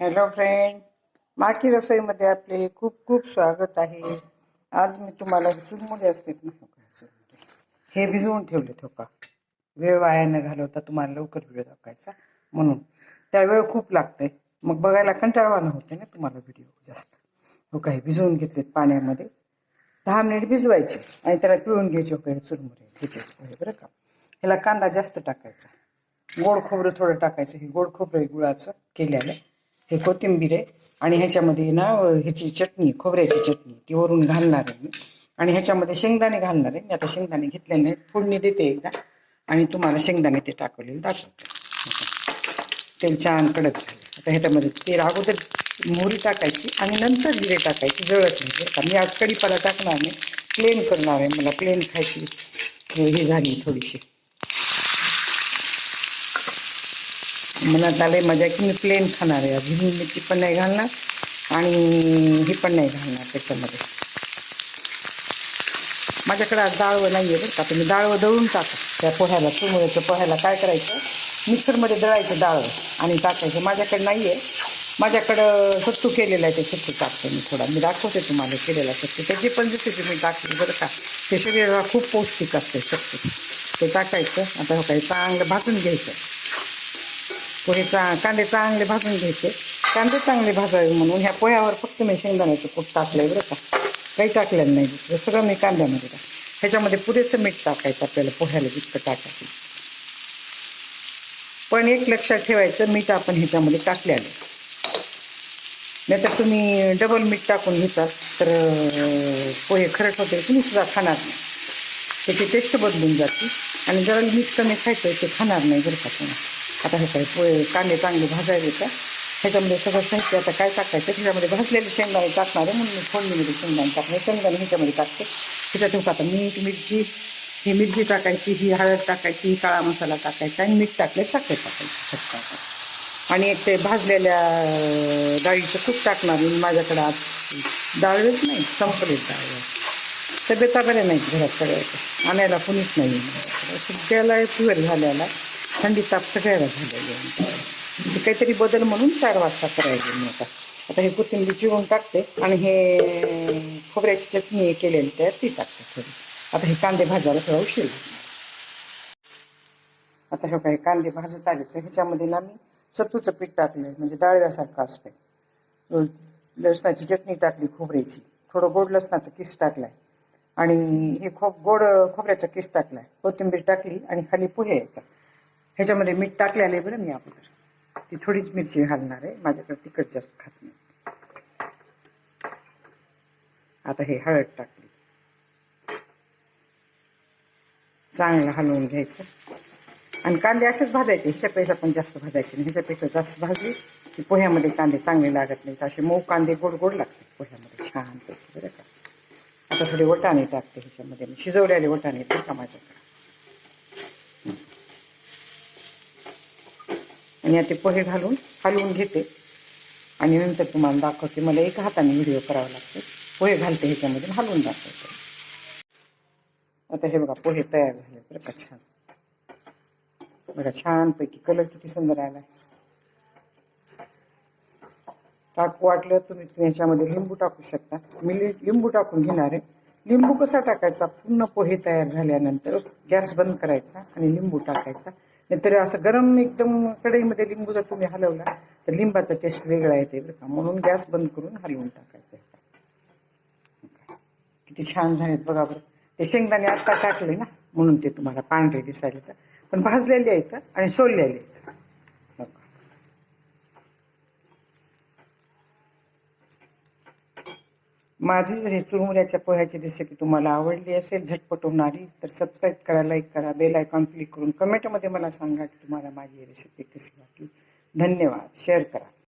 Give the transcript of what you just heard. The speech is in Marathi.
हॅलो फ्रेंड माकी रसोईमध्ये आपले खूप खूप स्वागत आहे. आज मी तुम्हाला हे चुरमुरे ना हो हे भिजवून ठेवलेत हो का? वेळ वाया न घालवता तुम्हाला लवकर व्हिडिओ दाखवायचा म्हणून. त्या वेळ खूप लागते मग बघायला कंटाळवाणं होते ना तुम्हाला व्हिडिओ जास्त. हो काही भिजवून घेतलेत पाण्यामध्ये. दहा मिनिट भिजवायचे आणि त्याला पिळून घ्यायचे हो चुरमुरे घ्यायचे हो बरं का? ह्याला कांदा जास्त टाकायचा. गोड खोबरं थोडं टाकायचं. हे गोड खोबरं गुळाचं केल्याला हे कोथिंबीर आहे आणि ह्याच्यामध्ये ना ह्याची चटणी खोबऱ्याची चटणी ती वरून घालणार आहे मी. आणि ह्याच्यामध्ये शेंगदाणे घालणार आहे मी. आता शेंगदाणे घेतलेले नाहीत फोडणी देते एकदा. आणि तुम्हाला शेंगदाणे ते टाकलेले दाखवते. तेल छान कडक झालं. आता ह्याच्यामध्ये तेल अगोदर मोहरी टाकायची आणि नंतर जिरे टाकायची जळत नाही. का मी आज कढीपाला टाकणार नाही. प्लेन करणार आहे मला. प्लेन खायची हे झाली थोडीशी. मनात लय मजा की मी प्लेन खाणार आहे. अजून मिरची पण नाही घालणार आणि हे पण नाही घालणार त्याच्यामध्ये. माझ्याकडे आज डाळवं नाही आहे बरं का. तुम्ही डाळवं दळून टाका त्या पोह्याला. चुमुळ्याच्या पोह्याला काय करायचं? मिक्सरमध्ये दळायचं डाळवं आणि टाकायचं. माझ्याकडे नाही आहे माझ्याकडं सत्तू केलेला आहे ते सत्तू टाकते मी थोडा. मी दाखवते तुम्हाला केलेला सत्तू. त्याची पण जसे तुम्ही टाकली बरं का. ते शरीराला खूप पौष्टिक असते सत्तू. ते टाकायचं. आता हो काही चांगलं भाजून घ्यायचं. पोहे चा कांदे चांगले भाजून घ्यायचे. कांदे चांगले भाजावे म्हणून ह्या पोह्यावर फक्त मी शेंगदाण्याचं कूट टाकलंय बरं का. काही टाकलेलं नाही. दुसरं सगळं मी कांद्यामध्ये टाक ह्याच्यामध्ये पुरेसं मीठ टाकायचं आपल्याला पोह्याला जितकं टाकायचं. पण एक लक्षात ठेवायचं मीठ आपण ह्याच्यामध्ये टाकलेलं नाही तर तुम्ही डबल मीठ टाकून घेतात तर पोहे खरट होते तुम्ही सुद्धा खाणार नाही. त्याची टेस्ट बदलून जाते. आणि जरा मीठ कमी खायचं ते खाणार नाही जर का तुम्ही. आता हे काय पोहे कांदे चांगले भाजायचे का ह्याच्यामध्ये सगळं साहित्य आता काय टाकायचं? त्याच्यामध्ये भाजलेले शेंगदाणे टाकणार आहे म्हणून मी फोडणीमध्ये शेंगदाणे टाकणार शेंगदाणे ह्याच्यामध्ये टाकते. ह्याच्यात ठेवू आता मीठ मिरची. ही मिरची टाकायची ही हळद टाकायची ही काळा मसाला टाकायचा आणि मीठ टाकले साखर टाकायची. आणि एक ते भाजलेल्या डाळीचं खूप टाकणार मी माझ्याकडे आज. डाळच नाही संपलेत डाळ. तब्येता बरे नाहीत घरात सगळ्या आणायला कुणीच नाही. माझ्याकडे. सगळ्याला फिवर झालेला. थंडी ताप सगळ्याला झालेली आहे. म्हणजे काहीतरी बदल म्हणून चार वाजता करायचे मी आता. आता हे कोथिंबीर चिरून टाकते आणि हे खोबऱ्याची चटणी केलेली तर ती टाकते थोडी. आता हे कांदे भाजायला थोडा उशीर आता हे काही कांदे भाजत आले तर ह्याच्यामध्ये ना मी सत्तूचं पीठ टाकलं म्हणजे डाळव्यासारखं असतंय. लसणाची चटणी टाकली खोबऱ्याची. थोडं गोड लसणाचा किस टाकलाय. आणि हे खोब गोड खोबऱ्याचा किस टाकलाय. कोथिंबीर टाकली आणि खाली पोहे येतात. ह्याच्यामध्ये मीठ टाकलेलं आहे बरं मी अगोदर ती थोडीच मिरची घालणार आहे. माझ्याकडे तिखट जास्त खात नाही. आता हे हळद टाकली चांगलं हलवून घ्यायचं. आणि कांदे असेच भाजायचे. ह्याच्यापेक्षा पण जास्त भाजायचे नाही. ह्याच्यापेक्षा जास्त भाजली की पोह्यामध्ये कांदे चांगले लागत नाहीत. असे मऊ कांदे गोड गोड लागतात पोह्यामध्ये. छान बरं का? आता थोडे वटाणे टाकते ह्याच्यामध्ये. मी शिजवलेले वटाणे का माझ्याकडे? आणि आता ते पोहे घालून हलवून घेते. आणि नंतर तुम्हाला दाखवते मला एका हाताने व्हिडिओ करावा लागतो. पोहे घालते ह्याच्यामध्ये हलवून दाखवते. आता हे बघा पोहे तयार झाले बरं का छान. बघा छानपैकी कलर किती सुंदर आलाय. टाकू वाटलं तुम्ही याच्यामध्ये लिंबू टाकू शकता. मी लिंबू टाकून घेणार आहे. लिंबू कसा टाकायचा? पूर्ण पोहे तयार झाल्यानंतर गॅस बंद करायचा आणि लिंबू टाकायचा. नाहीतर असं गरम एकदम कढईमध्ये लिंबू जर तुम्ही हलवला तर लिंबाचा टेस्ट वेगळा येते बरं का. म्हणून गॅस बंद करून हलवून टाकायचं किती छान झालेत बघा बरं. ते शेंगदाणे आत्ता टाकले ना म्हणून ते तुम्हाला पांढरे दिसायले तर पण भाजलेले आहेत आणि सोललेले आहेत. माझी हे चुरमुऱ्याच्या पोह्याची रेसिपी तुम्हाला आवडली असेल झटपट होणारी तर सबस्क्राईब करा लाईक करा बेल आयकॉन क्लिक करून कमेंटमध्ये मला सांगा की तुम्हाला माझी रेसिपी कशी वाटली. धन्यवाद. शेअर करा.